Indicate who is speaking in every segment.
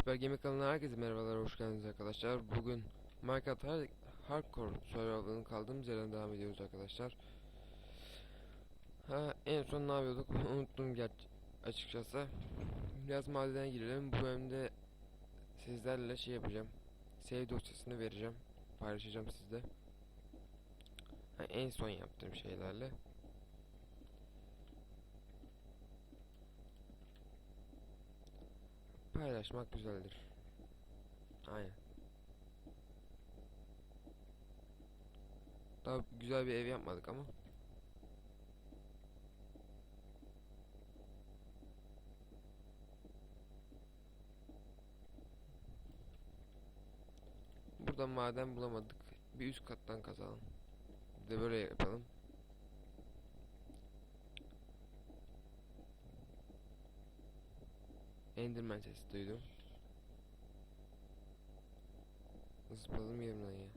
Speaker 1: Süper Gaming kanalına herkese merhabalar, hoş geldiniz arkadaşlar. Bugün Minecraft Hard Hardcore Survival'ın kaldığımız yerden devam ediyoruz arkadaşlar. Ha, en son ne yapıyorduk unuttum ger açıkçası. Biraz madene girelim. Bu bölümde sizlerle şey yapacağım. Save dosyasını vereceğim. Paylaşacağım sizde. Ha, en son yaptığım şeylerle. Paylaşmak güzeldir. Aynen. Daha güzel bir ev yapmadık ama. Burada maden bulamadık. Bir üst kattan kazalım. Bir de böyle yapalım. Enderman sesi duydum. Zıpladım yerimden ya.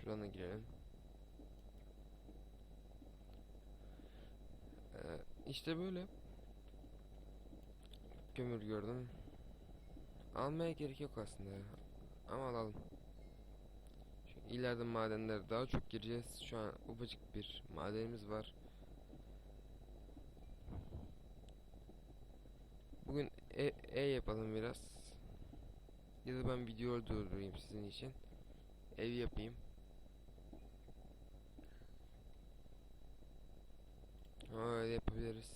Speaker 1: Şuradan da girelim. Ee, işte böyle. Kömür gördüm. Almaya gerek yok aslında. Ama alalım. Çünkü ileride madenlere daha çok gireceğiz. Şu an ufacık bir madenimiz var. Bugün e, e yapalım biraz. Ya da ben video durdurayım sizin için. Ev yapayım. Öyle yapabiliriz.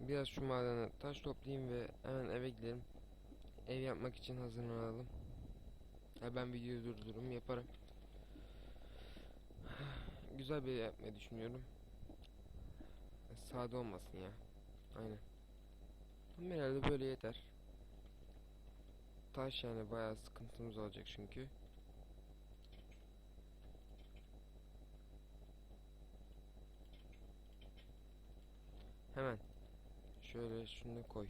Speaker 1: Biraz şu madene taş toplayayım ve hemen eve gidelim. Ev yapmak için hazırlanalım. Ha, ben videoyu durdururum yaparım. Güzel bir yapmayı düşünüyorum. Sade olmasın ya. Aynen. Ama herhalde böyle yeter. Taş yani bayağı sıkıntımız olacak çünkü. Hemen. Şöyle şunu koy.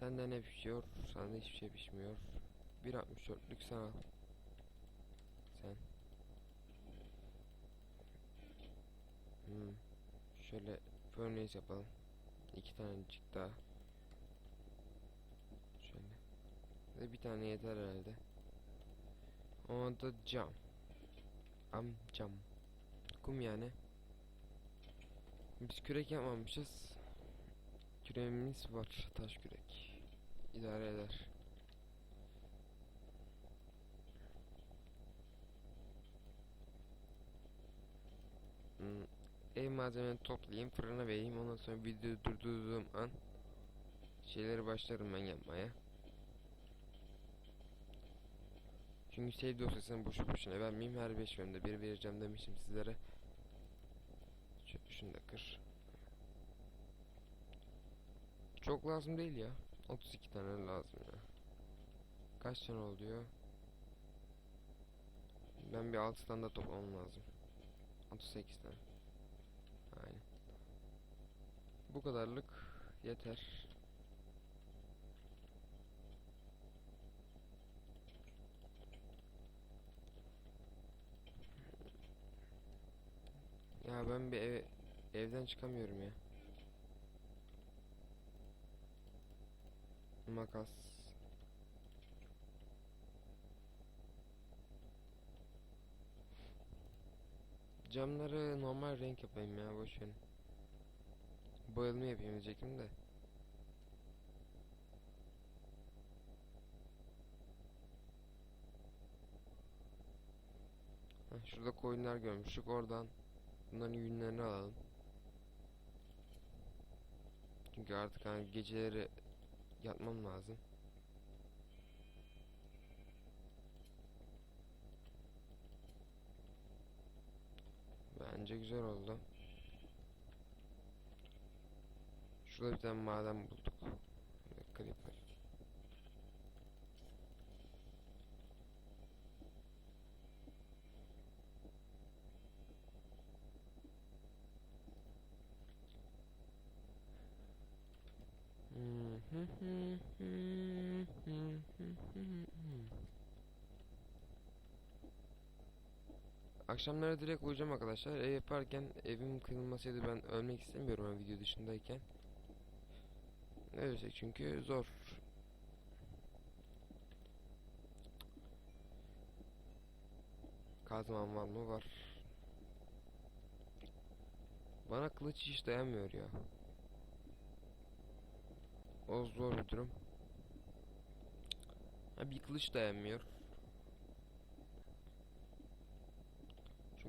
Speaker 1: Senden ne pişiyor? Sende hiçbir şey pişmiyor. 1.64'lük sen al. Sen. Hmm. Şöyle furnace yapalım. İki tanecik daha. Şöyle. Ve bir tane yeter herhalde. O cam. Am cam. Kum yani. Biz kürek yapmamışız. Küreğimiz var. Taş kürek. İdare eder. Hmm, ev malzemelerini toplayayım, fırına vereyim. Ondan sonra videoyu durdurduğum an şeyleri başlarım ben yapmaya. Çünkü save dosyasını boşu boşuna vermeyeyim. Her 5 bölümde bir vereceğim demiştim sizlere. Şu, şunu da kır. Çok lazım değil ya. 32 tane lazım ya. Kaç tane oluyor? Ben bir 6 tane de toplamam lazım. 38 tane. Aynen. Bu kadarlık yeter. Ya ben bir eve, evden çıkamıyorum ya. Makas. Camları normal renk yapayım ya boş verin. Boyalı yapayım diyecektim de. Heh, şurada koyunlar görmüştük oradan bunların yünlerini alalım. Çünkü artık hani geceleri yatmam lazım. Bence güzel oldu. Şurada bir tane maden bulduk. Creeper. Akşamları direkt uyuyacağım arkadaşlar. Ev yaparken evim kırılmasaydı ben ölmek istemiyorum ben video dışındayken. Öyleyse çünkü zor. Kazmam var mı? Var. Bana kılıç hiç dayanmıyor ya. O zor bir durum. Ha, bir kılıç dayanmıyor.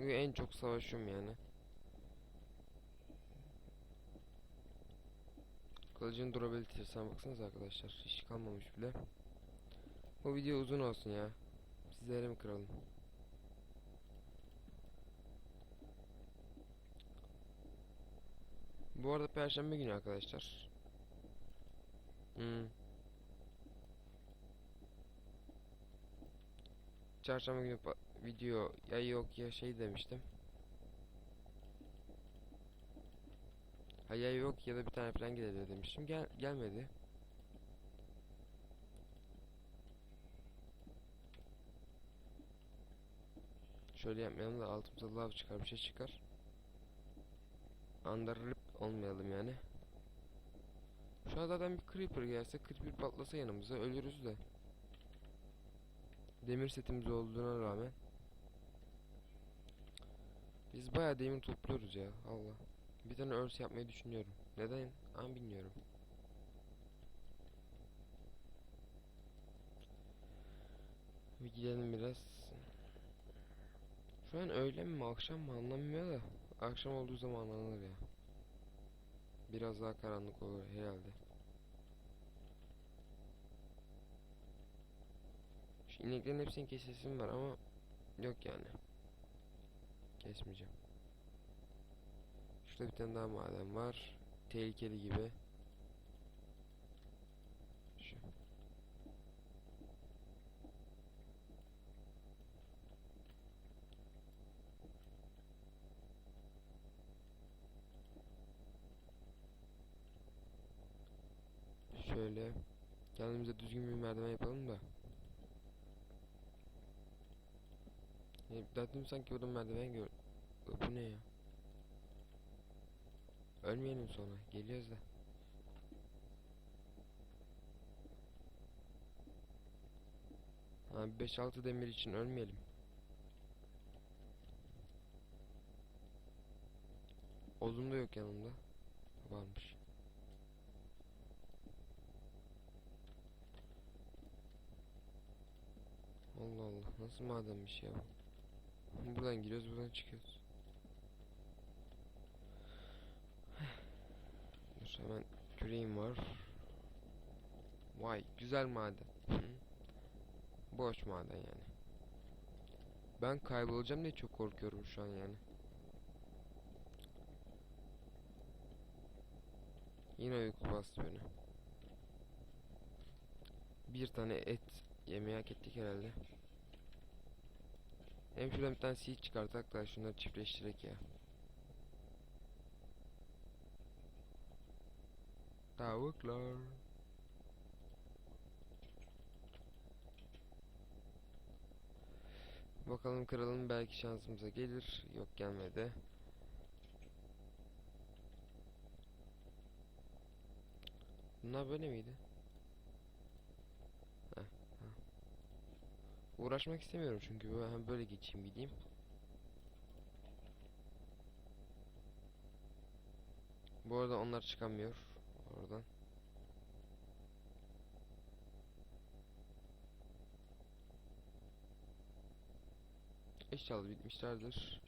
Speaker 1: Çünkü en çok savaşıyorum yani. Kılıcın durabilitesine baksanıza arkadaşlar. Hiç kalmamış bile. Bu video uzun olsun ya. Sizlere mi kıralım? Bu arada perşembe günü arkadaşlar. Hmm. Çarşamba günü video ya yok ya şey demiştim. Ha ya yok ya da bir tane falan gelebilir demiştim. Gel gelmedi. Şöyle yapmayalım da altımıza lav çıkar bir şey çıkar. Underrip olmayalım yani. Şu an zaten bir creeper gelse creeper patlasa yanımıza ölürüz de. Demir setimiz olduğuna rağmen. Biz bayağı demir topluyoruz ya Allah. Bir tane örs yapmayı düşünüyorum. Neden? An bilmiyorum. Bir gidelim biraz. Şu an öğlen mi akşam mı anlamıyor da. Akşam olduğu zaman anlanır ya. Biraz daha karanlık olur herhalde. İneklerin hepsinin kesesim var ama yok yani. Kesmeyeceğim. Şurada bir tane daha maden var. Tehlikeli gibi. Şu. Şöyle kendimize düzgün bir merdiven yapalım da. Dün sanki burada merdiven gör. Bu ne ya? Ölmeyelim sonra. Geliyoruz da. Ha 5-6 demir için ölmeyelim. Odun da yok yanımda. Varmış. Allah Allah. Nasıl madenmiş ya bu? Buradan giriyoruz, buradan çıkıyoruz. Dur hemen küreğim var. Vay güzel maden. Boş maden yani. Ben kaybolacağım diye çok korkuyorum şu an yani. Yine uyku bastı beni. Bir tane et yemeği hak ettik herhalde. Hem şuradan bir tane seed çıkartak da şunları çiftleştirek ya. Tavuklar. Bakalım kralın belki şansımıza gelir. Yok gelmedi. Bunlar böyle miydi? Heh, heh. Uğraşmak istemiyorum çünkü ben böyle geçeyim gideyim. Bu arada onlar çıkamıyor oradan. İnşallah bitmişlerdir.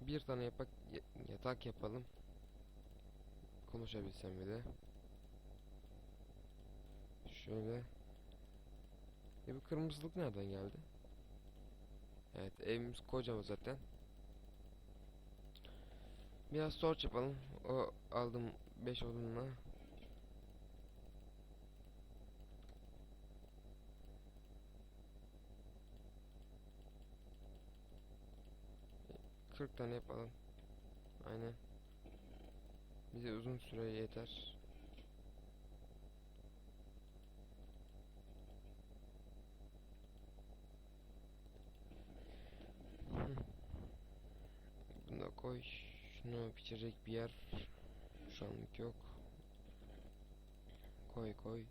Speaker 1: Bir tane yapak ya- yatak yapalım. Konuşabilsem bir de. Şöyle. Ya bu kırmızılık nereden geldi? Evet evimiz kocaman zaten. Biraz torç yapalım. O aldım 5 odunla. Kırk tane yapalım. Aynen. Bize uzun süre yeter. Koy. Şunu pişirecek bir yer şu anlık yok. Koy koy.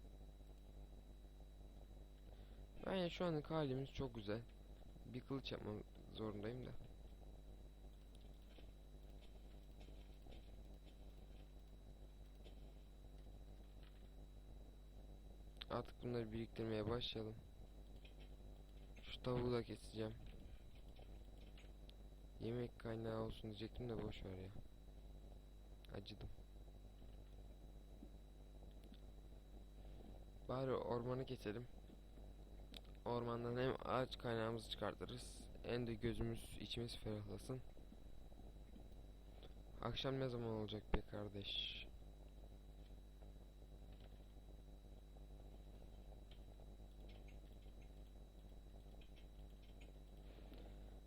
Speaker 1: Yani şu anlık halimiz çok güzel. Bir kılıç yapmam zorundayım da. Artık bunları biriktirmeye başlayalım. Şu tavuğu da keseceğim. Yemek kaynağı olsun diyecektim de boş ver ya. Acıdım. Bari ormanı keselim. Ormandan hem ağaç kaynağımızı çıkartırız. Hem de gözümüz içimiz ferahlasın. Akşam ne zaman olacak be kardeş?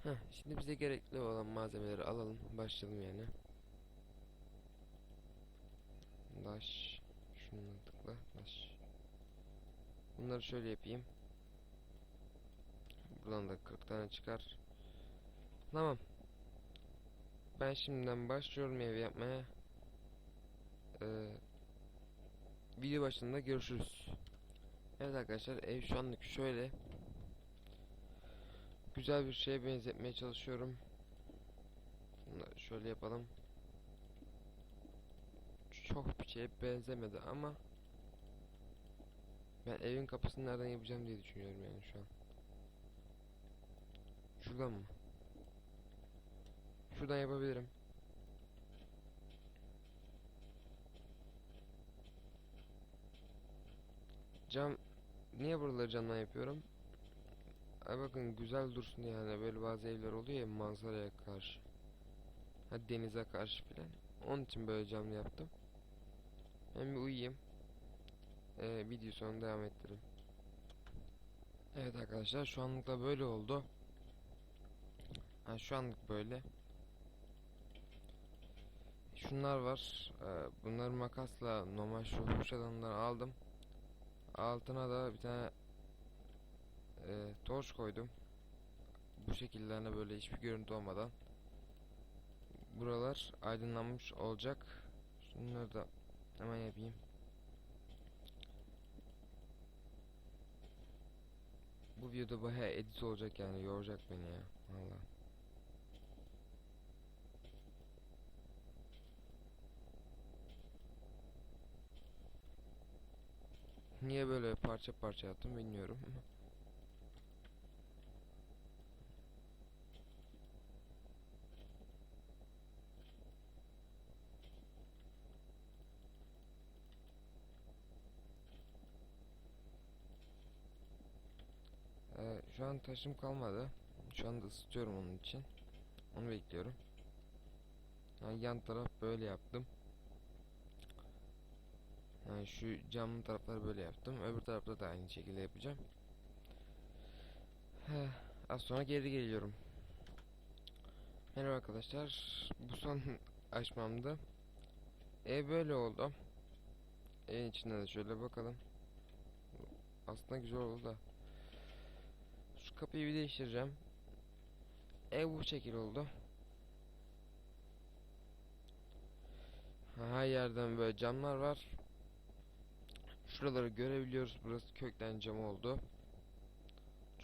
Speaker 1: Heh, şimdi bize gerekli olan malzemeleri alalım. Başlayalım yani. Daş. Şunu tıkla. Daş. Bunları şöyle yapayım. Buradan da 40 tane çıkar. Tamam. Ben şimdiden başlıyorum ev yapmaya. Ee, video başında görüşürüz. Evet arkadaşlar ev şu anlık şöyle. Güzel bir şeye benzetmeye çalışıyorum. Şöyle yapalım. Çok bir şeye benzemedi ama ben evin kapısını nereden yapacağım diye düşünüyorum yani şu an. Şuradan mı? Şuradan yapabilirim. Cam niye buraları camdan yapıyorum? Ay bakın güzel dursun yani böyle bazı evler oluyor ya manzaraya karşı. Ha denize karşı filan. Onun için böyle camlı yaptım. Ben bir uyuyayım. Ee, video sonra devam ettireyim. Evet arkadaşlar şu anlıkla böyle oldu. Ha, şu anlık böyle. Şunlar var. Ee, bunları makasla normal şu hurşadanları aldım. Altına da bir tane e, torç koydum. Bu şekilde hani böyle hiçbir görüntü olmadan. Buralar aydınlanmış olacak. Şunları da hemen yapayım. Bu videoda bayağı edit olacak yani yoracak beni ya. Vallahi. Niye böyle parça parça yaptım bilmiyorum. Ee, şu an taşım kalmadı. Şu anda ısıtıyorum onun için. Onu bekliyorum. Yani yan taraf böyle yaptım. Yani şu camlı tarafları böyle yaptım. Öbür tarafta da aynı şekilde yapacağım. Heh, az sonra geri geliyorum. Merhaba arkadaşlar. Bu son açmamdı. Ev böyle oldu. Evin içine de şöyle bakalım. Aslında güzel oldu da. Kapıyı bir değiştireceğim. Ev bu şekil oldu. Her yerden böyle camlar var. Şuraları görebiliyoruz. Burası kökten cam oldu.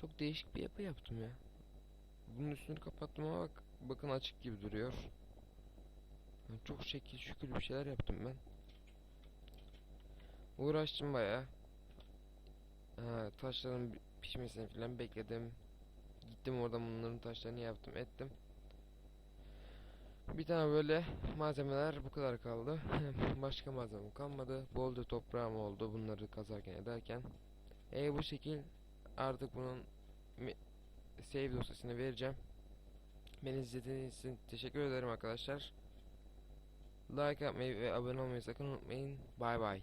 Speaker 1: Çok değişik bir yapı yaptım ya. Bunun üstünü kapattım ama bak, bakın açık gibi duruyor. Yani çok şekil şükür bir şeyler yaptım ben. Uğraştım baya. Ha, taşların pişmesini falan bekledim. Gittim oradan bunların taşlarını yaptım ettim. Bir tane böyle malzemeler bu kadar kaldı. Başka malzeme kalmadı. Bolca toprağım oldu bunları kazarken ederken. E bu şekil artık bunun save dosyasını vereceğim. Beni izlediğiniz için teşekkür ederim arkadaşlar. Like yapmayı ve abone olmayı sakın unutmayın. Bay bay.